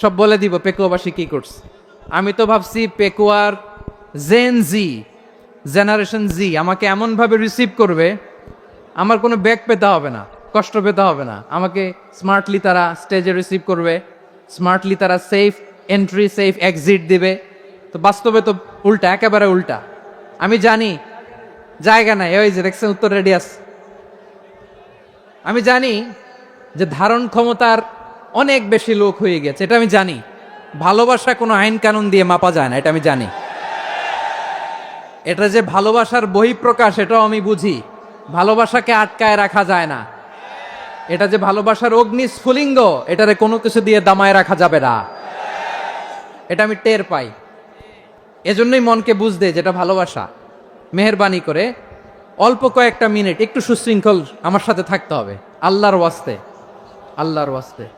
সব বলে দিব পেকুয়াবাসী কি করছে। আমি তো ভাবছি পেকুয়ার জেন জি জেনারেশন জি আমাকে এমনভাবে রিসিভ করবে, আমার কোনো ব্যাগ পেতে হবে না, কষ্ট পেতে হবে না। আমাকে স্মার্টলি তারা স্টেজে রিসিভ করবে স্মার্টলি তারা সেফ এন্ট্রি সেফ এক্সিট দিবে। তো বাস্তবে তো উল্টা, একেবারে উল্টা। আমি জানি, জায়গা নাই ওই যে দেখছেন উত্তর রেডিয়াস আমি জানি যে ধারণ ক্ষমতার অনেক বেশি লোক হয়ে গেছে, এটা আমি জানি। ভালোবাসা কোনো আইন কানুন দিয়ে মাপা যায় না, এটা আমি জানি। এটা যে ভালোবাসার বহিঃপ্রকাশ, এটাও আমি বুঝি। ভালোবাসাকে আটকায় রাখা যায় না। এটা যে ভালোবাসার অগ্নি স্ফুলিঙ্গ এটারে কোনো কিছু দিয়ে দামায় রাখা যাবে না। এটা আমি টের পাই। এজন্যই মনকে বুঝতে যেটা ভালোবাসা। মেহরবানি করে, অল্প কয়েকটা মিনিট, একটু সুশৃঙ্খল আমার সাথে থাকতে হবে। আল্লাহর ওয়াস্তে আল্লাহর ওয়াস্তে।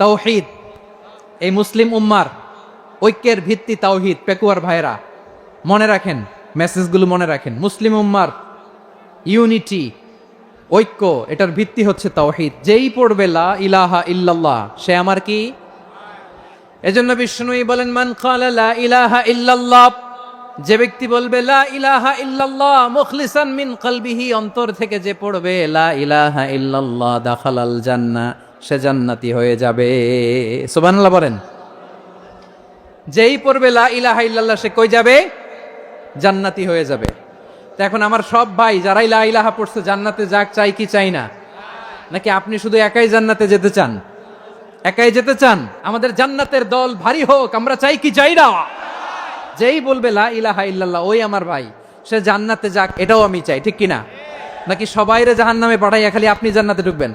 তাওহিদ। এই মুসলিম উম্মার ঐক্যের ভিত্তি তাওহিদ, পেকুয়ার ভাইরা মনে রাখেন মেসেজগুলো মনে রাখেন। মুসলিম উম্মার ইউনিটি ঐক্য, এটার ভিত্তি হচ্ছে তাওহিদ। যেই পড়বে, লা ইলাহা ইল্লাল্লাহ, সে আমার কি? এজন্য বিষ্ণুই বলেন, মান ক্বালা লা ইলাহা ইল্লাল্লাহ যে ব্যক্তি বলবে, লা ইলাহা ইল্লাল্লাহ মুখলিসান মিন কলবিহি, অন্তর থেকে যে পড়বে, লা ইলাহা ইল্লাল্লাহ, দাখালাল জান্নাহ সে জান্নাতি হয়ে যাবে। সুবহানাল্লাহ বলেন। যেই পড়বে লা ইলাহা ইল্লাল্লাহ, সে কই যাবে? জান্নাতি হয়ে যাবে। তো এখন আমার সব ভাই যারাই লা ইলাহা পড়ছে, জান্নাতে যাক, চাই কি চাই না? নাকি আপনি শুধু একাই জান্নাতে যেতে চান? একাই যেতে চান? আমাদের জান্নাতের দল ভারী হোক, আমরা চাই কি চাই না? যেই বলবে লা ইলাহা ইল্লাল্লাহ, ওই আমার ভাই, সে জান্নাতে যাক, এটাও আমি চাই, ঠিক কিনা নাকি সবাইরে জাহান নামে পাঠাইয়া খালি আপনি জান্নাতে ঢুকবেন?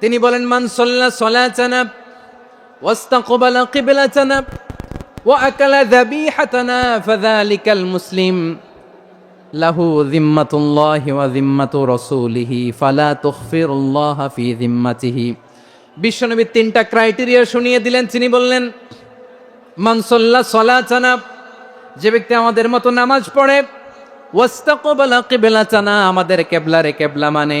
তিনি বলেন, মান সল্লা সলা চানাব ওয়াস্তা কোবালা কিবেলা চানাব ও আকালা দাবি হাতানা ফাদালিকাল মুসলিম। লাহু জিম্মাতুল্লাহ ওয়া জিম্মাতু রাসূলিহি, ফালা তুখফিরুল্লাহ ফি জিম্মাতিহি বিশ্বনবীর তিনটা ক্রাইটেরিয়া শুনিয়ে দিলেন। তিনি বললেন মানসল্লা সলা চানাব যে ব্যক্তি আমাদের মতো নামাজ পড়ে, ওয়াস্তাকবালা কিবলা চানা আমাদের কেবলারে কেবলা মানে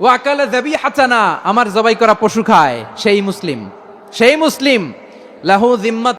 ওয়াকালে দেবী হাচানা আমার জবাই করা পশু খায় সেই মুসলিম। সেই মুসলিম লাহু জিম্মাত